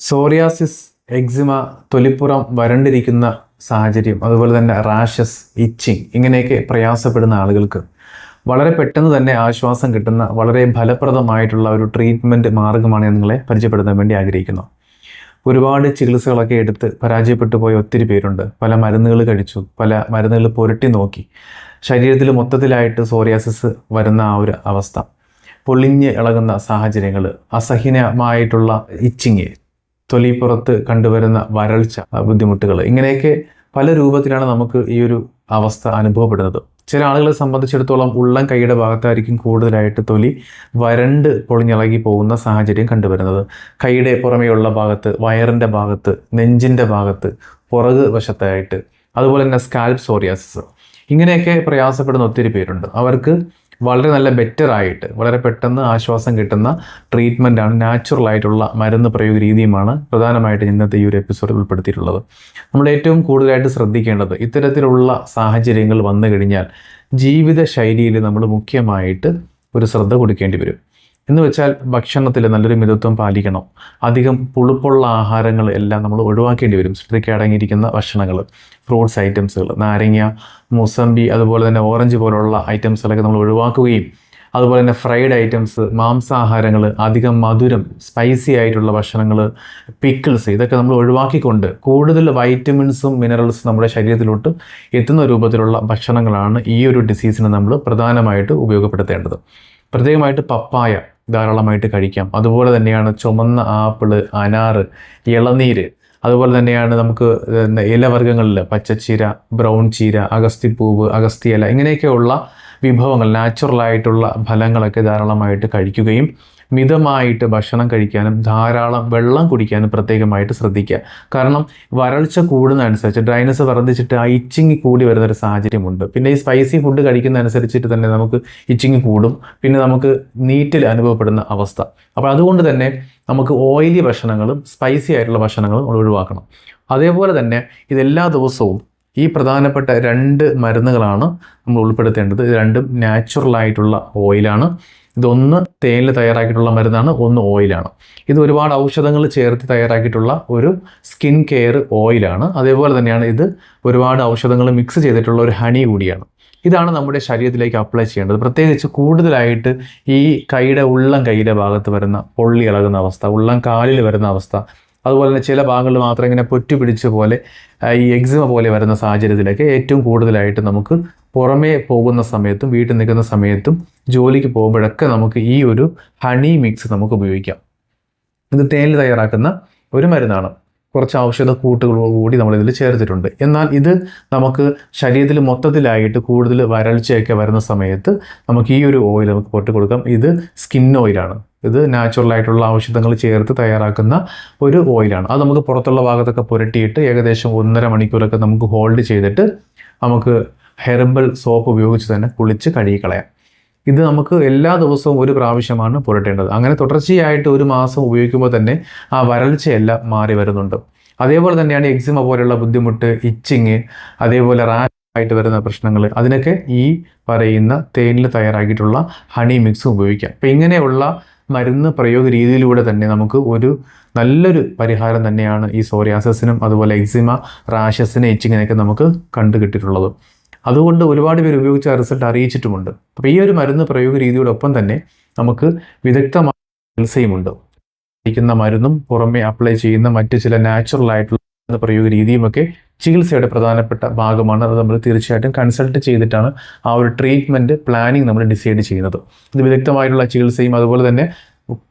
Psoriasis eczema തൊലിപ്പുറം വരണ്ടിരിക്കുന്ന സാഹചര്യം അതുപോലെ തന്നെ റാഷസ് ഇച്ചിങ് ഇങ്ങനെയൊക്കെ പ്രയാസപ്പെടുന്ന ആളുകൾക്ക് വളരെ പെട്ടെന്ന് തന്നെ ആശ്വാസം കിട്ടുന്ന വളരെ ഫലപ്രദമായിട്ടുള്ള ഒരു ട്രീറ്റ്മെന്റ് മാർഗമാണ് ഞാൻ നിങ്ങളെ പരിചയപ്പെടുത്താൻ വേണ്ടി ആഗ്രഹിക്കുന്നു. ഒരുപാട് ചികിത്സകളൊക്കെ എടുത്ത് പരാജയപ്പെട്ടു പോയ ഒത്തിരി പേരുണ്ട്. പല മരുന്നുകൾ കഴിച്ചു പല മരുന്നുകൾ പുരട്ടി നോക്കി. ശരീരത്തിൽ മൊത്തത്തിലായിട്ട് സോറിയാസിസ് വരുന്ന ആ ഒരു അവസ്ഥ. പൊളിഞ്ഞ് ഇളകുന്ന സാഹചര്യങ്ങൾ അസഹനമായിട്ടുള്ള ഇച്ചിങ് തൊലിപ്പുറത്ത് കണ്ടുവരുന്ന വരൾച്ച ബുദ്ധിമുട്ടുകൾ ഇങ്ങനെയൊക്കെ പല രൂപത്തിലാണ് നമുക്ക് ഈ ഒരു അവസ്ഥ അനുഭവപ്പെടുന്നത്. ചില ആളുകളെ സംബന്ധിച്ചിടത്തോളം ഉള്ളം കൈയുടെ ഭാഗത്തായിരിക്കും കൂടുതലായിട്ട് തൊലി വരണ്ട് പൊളിഞ്ഞിളകി പോകുന്ന സാഹചര്യം കണ്ടുവരുന്നത്. കൈയുടെ പുറമേയുള്ള ഭാഗത്ത് വയറിന്റെ ഭാഗത്ത് നെഞ്ചിന്റെ ഭാഗത്ത് പുറക് വശത്തായിട്ട്. അതുപോലെ തന്നെ സ്കാൽപ് സോറിയാസിസ് ഇങ്ങനെയൊക്കെ പ്രയാസപ്പെടുന്ന ഒത്തിരി പേരുണ്ട്. അവർക്ക് വളരെ നല്ല ബെറ്റർ ആയിട്ട് വളരെ പെട്ടെന്ന് ആശ്വാസം കിട്ടുന്ന ട്രീറ്റ്മെന്റാണ് നാച്ചുറൽ ആയിട്ടുള്ള മരുന്ന് പ്രയോഗ രീതിയുമാണ് പ്രധാനമായിട്ട് ഇന്നത്തെ ഈ ഒരു എപ്പിസോഡിൽ ഉൾപ്പെടുത്തിയിട്ടുള്ളത്. നമ്മൾ ഏറ്റവും കൂടുതലായിട്ട് ശ്രദ്ധിക്കേണ്ടത് ഇത്തരത്തിലുള്ള സാഹചര്യങ്ങൾ വന്നു കഴിഞ്ഞാൽ ജീവിത ശൈലിയിൽ നമ്മൾ മുഖ്യമായിട്ട് ഒരു ശ്രദ്ധ കൊടുക്കേണ്ടി വരും. എന്ന് വെച്ചാൽ ഭക്ഷണത്തിൽ നല്ലൊരു മിതത്വം പാലിക്കണം. അധികം പുളിപ്പുള്ള ആഹാരങ്ങൾ എല്ലാം നമ്മൾ ഒഴിവാക്കേണ്ടി വരും. സിട്രിക് അടങ്ങിയിരിക്കുന്ന ഭക്ഷണങ്ങൾ ഫ്രൂട്ട്സ് ഐറ്റംസുകൾ നാരങ്ങ മുസമ്പി അതുപോലെ തന്നെ ഓറഞ്ച് പോലുള്ള ഐറ്റംസുകളൊക്കെ നമ്മൾ ഒഴിവാക്കുകയും അതുപോലെ തന്നെ ഫ്രൈഡ് ഐറ്റംസ് മാംസാഹാരങ്ങൾ അധികം മധുരം സ്പൈസി ആയിട്ടുള്ള ഭക്ഷണങ്ങൾ പിക്കിൾസ് ഇതൊക്കെ നമ്മൾ ഒഴിവാക്കിക്കൊണ്ട് കൂടുതൽ വൈറ്റമിൻസും മിനറൽസും നമ്മുടെ ശരീരത്തിലോട്ട് എത്തുന്ന രൂപത്തിലുള്ള ഭക്ഷണങ്ങളാണ് ഈ ഒരു ഡിസീസിന് നമ്മൾ പ്രധാനമായിട്ട് ഉപയോഗപ്പെടുത്തേണ്ടത്. പ്രത്യേകമായിട്ട് പപ്പായ ധാരാളമായിട്ട് കഴിക്കാം. അതുപോലെ തന്നെയാണ് ചുമന്ന ആപ്പിൾ അനാറ് ഇളനീര്. അതുപോലെ തന്നെയാണ് നമുക്ക് ഇലവർഗങ്ങളിൽ പച്ചച്ചീര ബ്രൗൺ ചീര അഗസ്തിപ്പൂവ് അഗസ്തിയില ഇങ്ങനെയൊക്കെയുള്ള വിഭവങ്ങൾ നാച്ചുറലായിട്ടുള്ള ഫലങ്ങളൊക്കെ ധാരാളമായിട്ട് കഴിക്കുകയും മിതമായിട്ട് ഭക്ഷണം കഴിക്കാനും ധാരാളം വെള്ളം കുടിക്കാനും പ്രത്യേകമായിട്ട് ശ്രദ്ധിക്കുക. കാരണം വരൾച്ച കൂടുന്നതനുസരിച്ച് ഡ്രൈനസ് വർദ്ധിച്ചിട്ട് ആ ഇച്ചിങ് കൂടി വരുന്നൊരു സാഹചര്യമുണ്ട്. പിന്നെ ഈ സ്പൈസി ഫുഡ് കഴിക്കുന്ന അനുസരിച്ചിട്ട് തന്നെ നമുക്ക് ഇച്ചിങ് കൂടും. പിന്നെ നമുക്ക് നീറ്റിൽ അനുഭവപ്പെടുന്ന അവസ്ഥ. അപ്പോൾ അതുകൊണ്ട് തന്നെ നമുക്ക് ഓയിലി ഭക്ഷണങ്ങളും സ്പൈസി ആയിട്ടുള്ള ഭക്ഷണങ്ങളും ഒഴിവാക്കണം. അതേപോലെ തന്നെ ഇതെല്ലാ ദിവസവും ഈ പ്രധാനപ്പെട്ട രണ്ട് മരുന്നുകളാണ് നമ്മൾ ഉൾപ്പെടുത്തേണ്ടത്. ഇത് രണ്ടും നാച്ചുറൽ ആയിട്ടുള്ള ഓയിലാണ് ഇതൊന്ന് തേനിൽ തയ്യാറാക്കിയിട്ടുള്ള മരുന്നാണ് ഒന്ന് ഓയിലാണ് ഇത് ഒരുപാട് ഔഷധങ്ങൾ ചേർത്ത് തയ്യാറാക്കിയിട്ടുള്ള ഒരു സ്കിൻ കെയർ ഓയിലാണ് അതേപോലെ തന്നെയാണ് ഇത് ഒരുപാട് ഔഷധങ്ങൾ മിക്സ് ചെയ്തിട്ടുള്ള ഒരു ഹണി കൂടിയാണ്. ഇതാണ് നമ്മുടെ ശരീരത്തിലേക്ക് അപ്ലൈ ചെയ്യേണ്ടത്. പ്രത്യേകിച്ച് കൂടുതലായിട്ട് ഈ കൈയുടെ ഉള്ളം കൈയുടെ ഭാഗത്ത് വരുന്ന പൊള്ളി ഇളകുന്ന അവസ്ഥ ഉള്ളം കാലിൽ വരുന്ന അവസ്ഥ അതുപോലെ തന്നെ ചില ഭാഗങ്ങളിൽ മാത്രം ഇങ്ങനെ പൊറ്റു പിടിച്ച പോലെ ഈ എക്സിമ പോലെ വരുന്ന സാഹചര്യത്തിലൊക്കെ ഏറ്റവും കൂടുതലായിട്ട് നമുക്ക് പുറമേ പോകുന്ന സമയത്തും വീട്ടിൽ നിൽക്കുന്ന സമയത്തും ജോലിക്ക് പോകുമ്പോഴൊക്കെ നമുക്ക് ഈ ഒരു ഹണി മിക്സ് നമുക്ക് ഉപയോഗിക്കാം. ഇത് തേനിൽ തയ്യാറാക്കുന്ന ഒരു മരുന്നാണ്. കുറച്ച് ഔഷധ കൂട്ടുകളോട് കൂടി നമ്മൾ ഇതിൽ ചേർത്തിട്ടുണ്ട്. എന്നാൽ ഇത് നമുക്ക് ശരീരത്തിൽ മൊത്തത്തിലായിട്ട് കൂടുതൽ വരൾച്ചയൊക്കെ വരുന്ന സമയത്ത് നമുക്ക് ഈ ഒരു ഓയിൽ നമുക്ക് പൊട്ടി കൊടുക്കാം ഇത് സ്കിൻ ഓയിലാണ്. ഇത് നാച്ചുറൽ ആയിട്ടുള്ള ഔഷധങ്ങൾ ചേർത്ത് തയ്യാറാക്കുന്ന ഒരു ഓയിലാണ് അത് നമുക്ക് പുറത്തുള്ള ഭാഗത്തൊക്കെ പുരട്ടിയിട്ട് ഏകദേശം ഒന്നര മണിക്കൂറൊക്കെ നമുക്ക് ഹോൾഡ് ചെയ്തിട്ട് നമുക്ക് ഹെർബൽ സോപ്പ് ഉപയോഗിച്ച് തന്നെ കുളിച്ച് കഴുകിക്കളയാം. ഇത് നമുക്ക് എല്ലാ ദിവസവും ഒരു പ്രാവശ്യമാണ് പുരട്ടേണ്ടത്. അങ്ങനെ തുടർച്ചയായിട്ട് ഒരു മാസം ഉപയോഗിക്കുമ്പോൾ തന്നെ ആ വരൾച്ചയെല്ലാം മാറി വരുന്നുണ്ട്. അതേപോലെ തന്നെയാണ് എക്സിമ പോലെയുള്ള ബുദ്ധിമുട്ട് ഇച്ചിങ് അതേപോലെ റാ ആയിട്ട് വരുന്ന പ്രശ്നങ്ങൾ. അതിനൊക്കെ ഈ പറയുന്ന തേനിൽ തയ്യാറാക്കിയിട്ടുള്ള ഹണി മിക്സ് ഉപയോഗിക്കാം. അപ്പം ഇങ്ങനെയുള്ള മരുന്ന് പ്രയോഗ രീതിയിലൂടെ തന്നെ നമുക്ക് ഒരു നല്ലൊരു പരിഹാരം തന്നെയാണ് ഈ സോറിയാസസിനും അതുപോലെ എക്സിമ റാഷസിനെ ഇച്ചിങ്ങിനൊക്കെ നമുക്ക് കണ്ടു കിട്ടിയിട്ടുള്ളത്. അതുകൊണ്ട് ഒരുപാട് പേര് ഉപയോഗിച്ച റിസൾട്ട് അറിയിച്ചിട്ടുമുണ്ട്. അപ്പോൾ ഈ ഒരു മരുന്ന് പ്രയോഗ രീതിയോടൊപ്പം തന്നെ നമുക്ക് വിദഗ്ധമായ ചികിത്സയുമുണ്ട്. കഴിക്കുന്ന മരുന്നും പുറമെ അപ്ലൈ ചെയ്യുന്ന മറ്റ് ചില നാച്ചുറൽ ആയിട്ടുള്ള പ്രയോഗ രീതിയുമൊക്കെ ചികിത്സയുടെ പ്രധാനപ്പെട്ട ഭാഗമാണ്. അത് നമ്മൾ തീർച്ചയായിട്ടും കൺസൾട്ട് ചെയ്തിട്ടാണ് ആ ഒരു ട്രീറ്റ്മെന്റ് പ്ലാനിങ് നമ്മൾ ഡിസൈഡ് ചെയ്യുന്നത്. ഇത് വിദഗ്ധമായിട്ടുള്ള ചികിത്സയും അതുപോലെ തന്നെ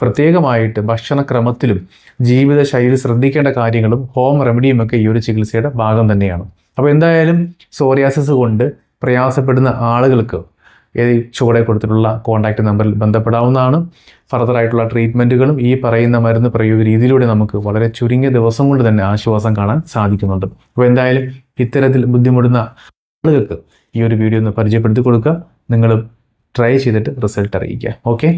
പ്രത്യേകമായിട്ട് ഭക്ഷണക്രമത്തിലും ജീവിതശൈലി ശ്രദ്ധിക്കേണ്ട കാര്യങ്ങളും ഹോം റെമഡിയുമൊക്കെ ഈ ഒരു ചികിത്സയുടെ ഭാഗം തന്നെയാണ്. അപ്പോൾ എന്തായാലും സോറിയാസിസ് കൊണ്ട് പ്രയാസപ്പെടുന്ന ആളുകൾക്ക് ഈ ചുവടെ കൊടുത്തിട്ടുള്ള കോൺടാക്റ്റ് നമ്പറിൽ ബന്ധപ്പെടാവുന്നതാണ്. ഫർദർ ആയിട്ടുള്ള ട്രീറ്റ്മെന്റുകളും ഈ പറയുന്ന മരുന്ന് പ്രയോഗ രീതിയിലൂടെ നമുക്ക് വളരെ ചുരുങ്ങിയ ദിവസം കൊണ്ട് തന്നെ ആശ്വാസം കാണാൻ സാധിക്കുന്നുണ്ട്. അപ്പോൾ എന്തായാലും ഇത്തരത്തിൽ ബുദ്ധിമുട്ടുന്ന ആളുകൾക്ക് ഈ ഒരു വീഡിയോ ഒന്ന് പരിചയപ്പെടുത്തി കൊടുക്കുക. നിങ്ങൾ ട്രൈ ചെയ്തിട്ട് റിസൾട്ട് അറിയിക്കുക. ഓക്കെ